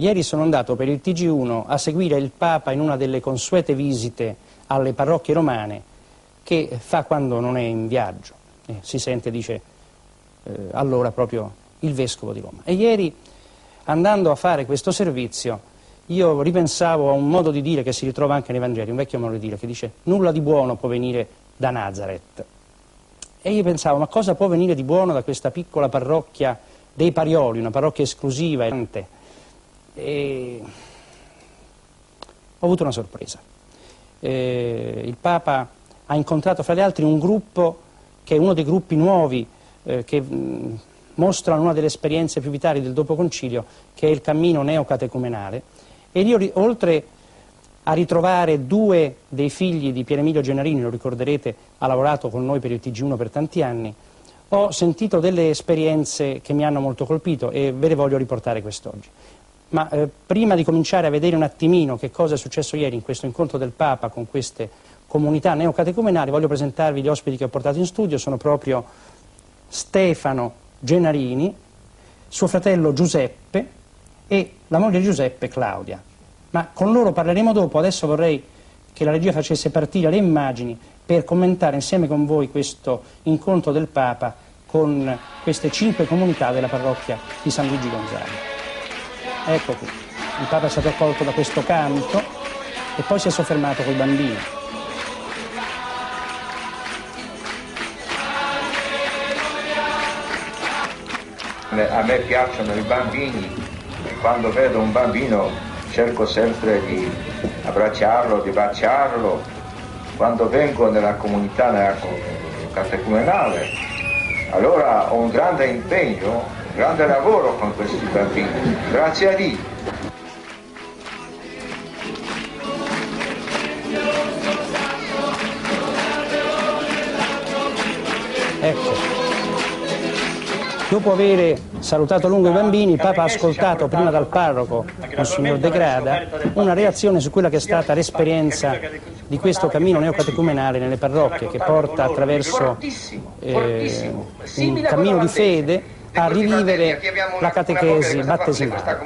Ieri sono andato per il TG1 a seguire il Papa in una delle consuete visite alle parrocchie romane che fa quando non è in viaggio. Eh, si sente, dice, eh, allora proprio il Vescovo di Roma. E ieri, andando a fare questo servizio, io ripensavo a un modo di dire che si ritrova anche nei Vangeli, un vecchio modo di dire, che dice nulla di buono può venire da Nazareth. E io pensavo, ma cosa può venire di buono da questa piccola parrocchia dei Parioli, una parrocchia esclusiva? E ho avuto una sorpresa. Eh, il Papa ha incontrato fra gli altri un gruppo che è uno dei gruppi nuovi eh, che mh, mostrano una delle esperienze più vitali del dopo concilio, che è il cammino neocatecumenale. E io, oltre a ritrovare due dei figli di Pier Emilio Gennarini, lo ricorderete, ha lavorato con noi per il TG1 per tanti anni, ho sentito delle esperienze che mi hanno molto colpito e ve le voglio riportare quest'oggi. Ma eh, prima di cominciare a vedere un attimino che cosa è successo ieri in questo incontro del Papa con queste comunità neocatecumenali, voglio presentarvi gli ospiti che ho portato in studio, sono proprio Stefano Genarini, suo fratello Giuseppe e la moglie di Giuseppe Claudia. Ma con loro parleremo dopo, adesso vorrei che la regia facesse partire le immagini per commentare insieme con voi questo incontro del Papa con queste cinque comunità della parrocchia di San Luigi Gonzaga. Ecco qui, il Papa è stato accolto da questo canto e poi si è soffermato col bambino. A me piacciono i bambini e quando vedo un bambino cerco sempre di abbracciarlo, di baciarlo. Quando vengo nella comunità nella catecumenale, allora ho un grande impegno grande lavoro con questi bambini, grazie a Dio. Ecco, dopo aver salutato lungo i bambini, il Papa ha ascoltato prima dal parroco, Monsignor De Grada, una reazione su quella che è stata l'esperienza di questo cammino neocatecumenale nelle parrocchie che porta attraverso eh, un cammino di fede a rivivere la catechesi battesimale.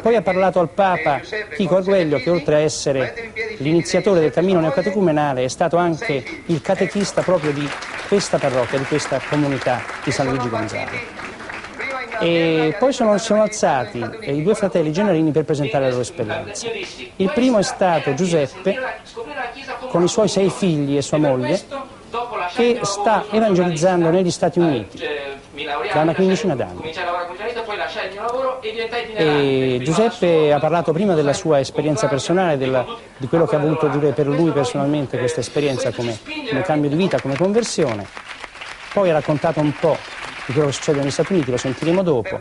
Poi ha parlato al Papa Chico Arguello che oltre a essere l'iniziatore del cammino neocatecumenale è stato anche il catechista proprio di questa parrocchia, di questa comunità di San Luigi Gonzaga. E poi sono, sono alzati i due fratelli Gennarini per presentare la loro esperienza. Il primo è stato Giuseppe con i suoi sei figli e sua moglie che sta evangelizzando negli Stati Uniti da una quindicina d'anni. E Giuseppe ha parlato prima della sua esperienza personale, della, di quello che ha voluto dire per lui personalmente questa esperienza come, come cambio di vita, come conversione. Poi ha raccontato un po' di quello che succede negli Stati Uniti, lo sentiremo dopo.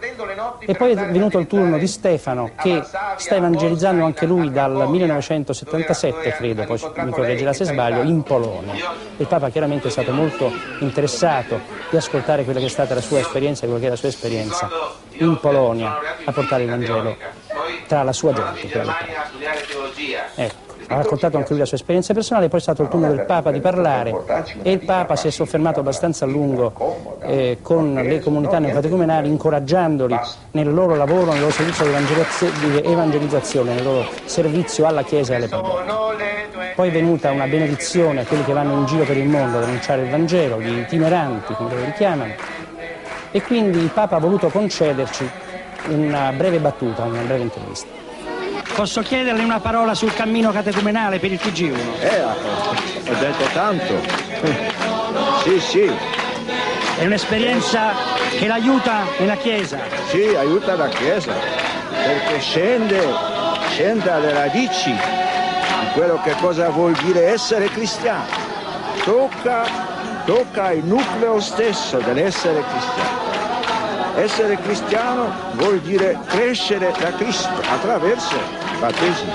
E poi è venuto il turno di Stefano che sta evangelizzando anche lui dal 1977, credo, poi mi correggerà se sbaglio, in Polonia. Il Papa chiaramente è stato molto interessato di ascoltare quella che è stata la sua esperienza, quella che è la sua esperienza in Polonia a portare il Vangelo tra la sua gente. Ecco ha raccontato anche lui la sua esperienza personale, poi è stato il turno del Papa di parlare e il Papa si è soffermato abbastanza a lungo eh, con le comunità neocatecumenali incoraggiandoli nel loro lavoro, nel loro servizio di evangelizzazione, nel loro servizio alla Chiesa e alle parrocchie. Poi è venuta una benedizione a quelli che vanno in giro per il mondo ad annunciare il Vangelo, gli itineranti, come lo richiamano, e quindi il Papa ha voluto concederci una breve battuta, una breve intervista. Posso chiederle una parola sul cammino catecumenale per il TG1? Eh, ho detto tanto. Sì, sì. È un'esperienza che l'aiuta nella Chiesa? Sì, aiuta la Chiesa, perché scende, scende alle radici di quello che cosa vuol dire essere cristiano. Tocca, tocca il nucleo stesso dell'essere cristiano. Essere cristiano vuol dire crescere da Cristo attraverso il battesimo,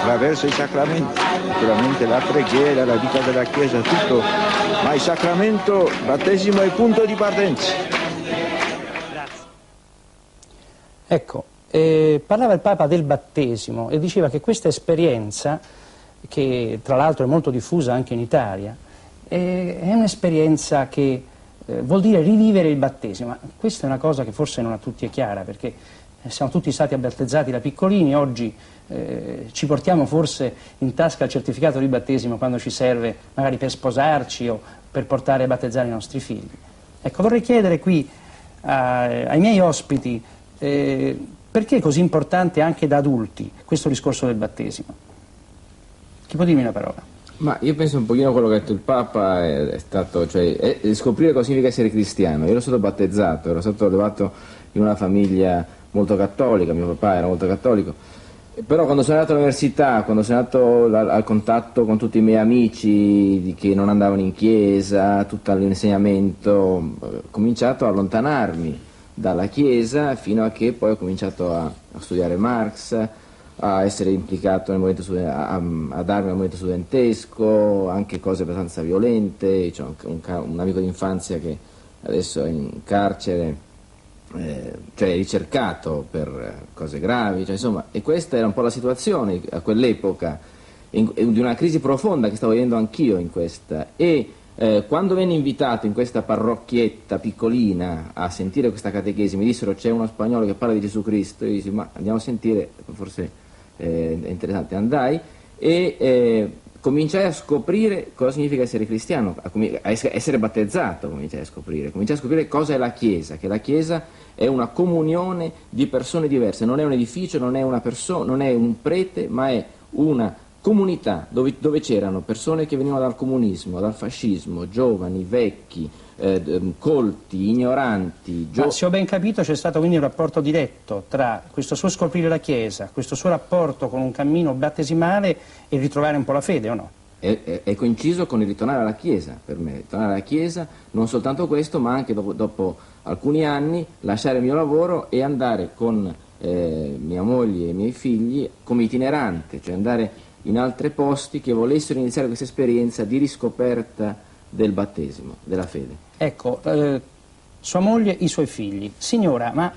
attraverso i sacramenti, naturalmente la preghiera, la vita della Chiesa, tutto, ma il sacramento, il battesimo è il punto di partenza. Ecco, eh, parlava il Papa del battesimo e diceva che questa esperienza, che tra l'altro è molto diffusa anche in Italia, eh, è un'esperienza che eh, vuol dire rivivere il battesimo. Ma questa è una cosa che forse non a tutti è chiara, perché siamo tutti stati battezzati da piccolini, oggi eh, ci portiamo forse in tasca il certificato di battesimo quando ci serve magari per sposarci o per portare a battezzare i nostri figli. Ecco, vorrei chiedere qui a, ai miei ospiti eh, perché è così importante anche da adulti questo discorso del battesimo. Chi può dirmi una parola? Ma io penso un pochino a quello che ha detto il Papa, è, è stato, cioè, è, scoprire cosa significa essere cristiano. Io ero stato battezzato, ero stato allevato in una famiglia molto cattolica, mio papà era molto cattolico, però quando sono andato all'università, quando sono andato al, al contatto con tutti i miei amici che non andavano in chiesa, tutto l'insegnamento, ho cominciato a allontanarmi dalla chiesa fino a che poi ho cominciato a, a studiare Marx, a essere implicato nel movimento a, a, darmi al movimento studentesco, anche cose abbastanza violente, c'è un, un, amico d'infanzia che adesso è in carcere, eh, cioè ricercato per cose gravi, cioè, insomma, e questa era un po' la situazione a quell'epoca, in, di una crisi profonda che stavo vivendo anch'io in questa. E eh, quando venne invitato in questa parrocchietta piccolina a sentire questa catechesi, mi dissero c'è uno spagnolo che parla di Gesù Cristo, io dissi ma andiamo a sentire, forse eh, interessante, andai e eh, cominciai a scoprire cosa significa essere cristiano, a, a essere battezzato cominciai a scoprire, cominciai a scoprire cosa è la Chiesa, che la Chiesa è una comunione di persone diverse, non è un edificio, non è, non è un prete, ma è una comunità dove, dove c'erano persone che venivano dal comunismo, dal fascismo, giovani, vecchi, eh, ehm, colti, ignoranti. Gio- Ma se ho ben capito c'è stato quindi un rapporto diretto tra questo suo scoprire la Chiesa, questo suo rapporto con un cammino battesimale e ritrovare un po' la fede, o no? È, è, è coinciso con il ritornare alla Chiesa, per me, ritornare alla Chiesa, non soltanto questo, ma anche dopo, dopo alcuni anni lasciare il mio lavoro e andare con eh, mia moglie e i miei figli come itinerante, cioè andare in altri posti che volessero iniziare questa esperienza di riscoperta del battesimo, della fede. Ecco, eh, sua moglie, i suoi figli. Signora, ma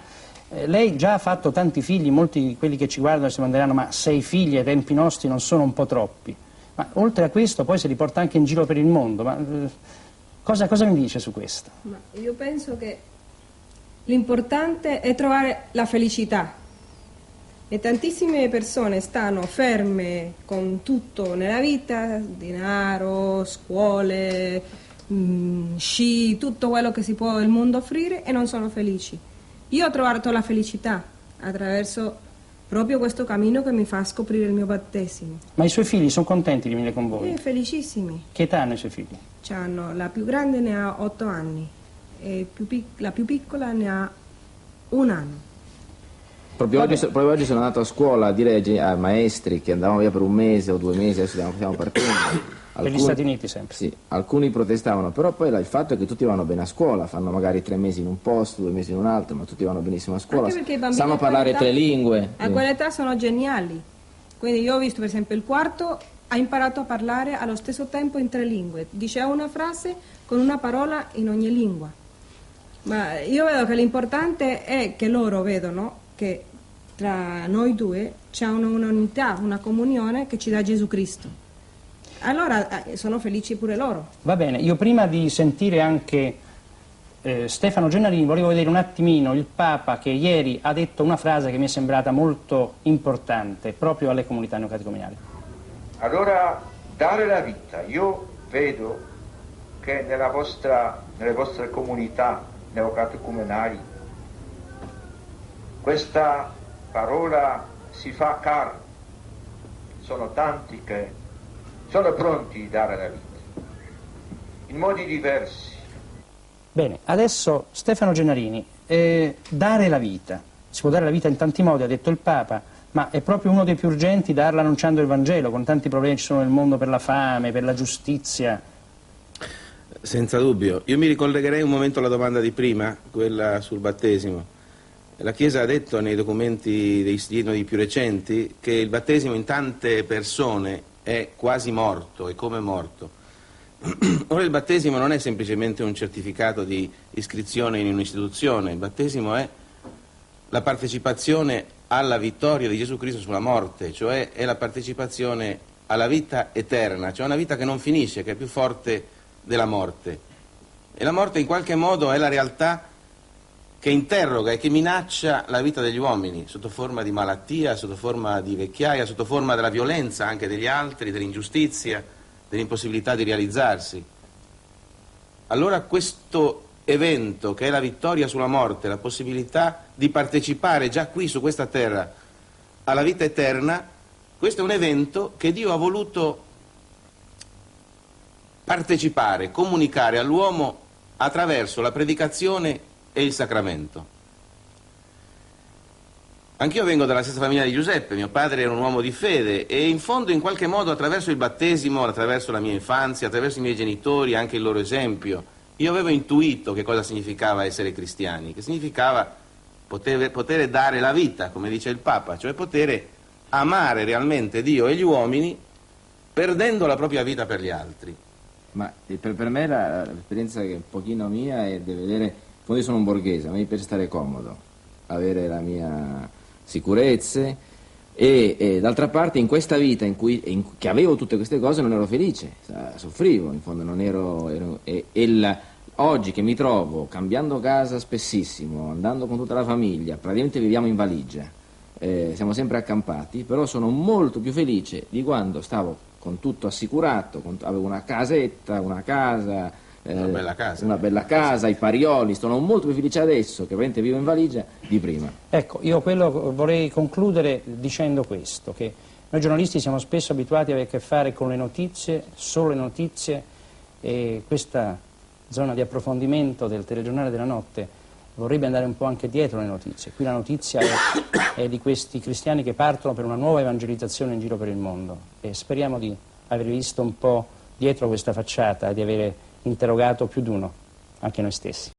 eh, lei già ha fatto tanti figli, molti di quelli che ci guardano si manderanno, ma sei figli ai tempi nostri non sono un po' troppi. Ma oltre a questo poi si li porta anche in giro per il mondo. Ma, eh, cosa, cosa, mi dice su questo? Ma io penso che l'importante è trovare la felicità. E tantissime persone stanno ferme con tutto nella vita, denaro, scuole, Mm, sci, tutto quello che si può il mondo offrire e non sono felici. Io ho trovato la felicità attraverso proprio questo cammino che mi fa scoprire il mio battesimo. Ma i suoi figli sono contenti di venire con voi? Eh, felicissimi. Che età hanno i suoi figli? C'hanno, la più grande ne ha otto anni e più la più piccola ne ha un anno. Proprio oggi, proprio oggi, sono andato a scuola a dire ai maestri che andavamo via per un mese o due mesi, adesso stiamo partendo. Alcuni, per gli Stati Uniti sempre. Sì, alcuni protestavano, però poi il fatto è che tutti vanno bene a scuola, fanno magari tre mesi in un posto, due mesi in un altro, ma tutti vanno benissimo a scuola, sanno parlare tre lingue. A quell'età sono geniali, quindi io ho visto per esempio il quarto ha imparato a parlare allo stesso tempo in tre lingue, diceva una frase con una parola in ogni lingua. Ma io vedo che l'importante è che loro vedono che tra noi due c'è un'unità, una comunione che ci dà Gesù Cristo. Allora eh, sono felici pure loro. Va bene, io prima di sentire anche eh, Stefano Gennarini volevo vedere un attimino il Papa che ieri ha detto una frase che mi è sembrata molto importante proprio alle comunità neocatecumenali. Allora, dare la vita, io vedo che nella vostra, nelle vostre comunità neocatecumenali questa parola si fa cara, sono tanti che sono pronti a dare la vita, in modi diversi. Bene, adesso Stefano Gennarini, eh, dare la vita, si può dare la vita in tanti modi, ha detto il Papa, ma è proprio uno dei più urgenti darla annunciando il Vangelo, con tanti problemi che ci sono nel mondo per la fame, per la giustizia. Senza dubbio. Io mi ricollegherei un momento alla domanda di prima, quella sul battesimo. La Chiesa ha detto nei documenti dei sinodi più recenti che il battesimo in tante persone è quasi morto, è come morto. Ora il battesimo non è semplicemente un certificato di iscrizione in un'istituzione, il battesimo è la partecipazione alla vittoria di Gesù Cristo sulla morte, cioè è la partecipazione alla vita eterna, cioè una vita che non finisce, che è più forte della morte. E la morte in qualche modo è la realtà che interroga e che minaccia la vita degli uomini sotto forma di malattia, sotto forma di vecchiaia, sotto forma della violenza anche degli altri, dell'ingiustizia, dell'impossibilità di realizzarsi. Allora questo evento che è la vittoria sulla morte, la possibilità di partecipare già qui su questa terra alla vita eterna, questo è un evento che Dio ha voluto partecipare, comunicare all'uomo attraverso la predicazione e il sacramento. Anch'io vengo dalla stessa famiglia di Giuseppe, mio padre era un uomo di fede e in fondo in qualche modo attraverso il battesimo, attraverso la mia infanzia, attraverso i miei genitori, anche il loro esempio, io avevo intuito che cosa significava essere cristiani, che significava poter, poter dare la vita, come dice il Papa, cioè poter amare realmente Dio e gli uomini perdendo la propria vita per gli altri. Ma eh, per, per me l'esperienza che è un pochino mia è di vedere, fondo io sono un borghese, a me piace stare comodo, avere la mia sicurezza e, e d'altra parte in questa vita in cui, in- che avevo tutte queste cose non ero felice, soffrivo, in fondo non ero... ero- e, e la- oggi che mi trovo cambiando casa spessissimo, andando con tutta la famiglia, praticamente viviamo in valigia, eh, siamo sempre accampati, però sono molto più felice di quando stavo con tutto assicurato, con- avevo una casetta, una casa, Una bella casa. una bella casa, i parioli, sono molto più felice adesso che veramente vivo in valigia di prima. Ecco, io quello vorrei concludere dicendo questo, che noi giornalisti siamo spesso abituati a avere a che fare con le notizie, solo le notizie, e questa zona di approfondimento del telegiornale della notte vorrebbe andare un po' anche dietro le notizie. Qui la notizia è, è di questi cristiani che partono per una nuova evangelizzazione in giro per il mondo e speriamo di aver visto un po' dietro questa facciata e di avere interrogato più di uno, anche noi stessi.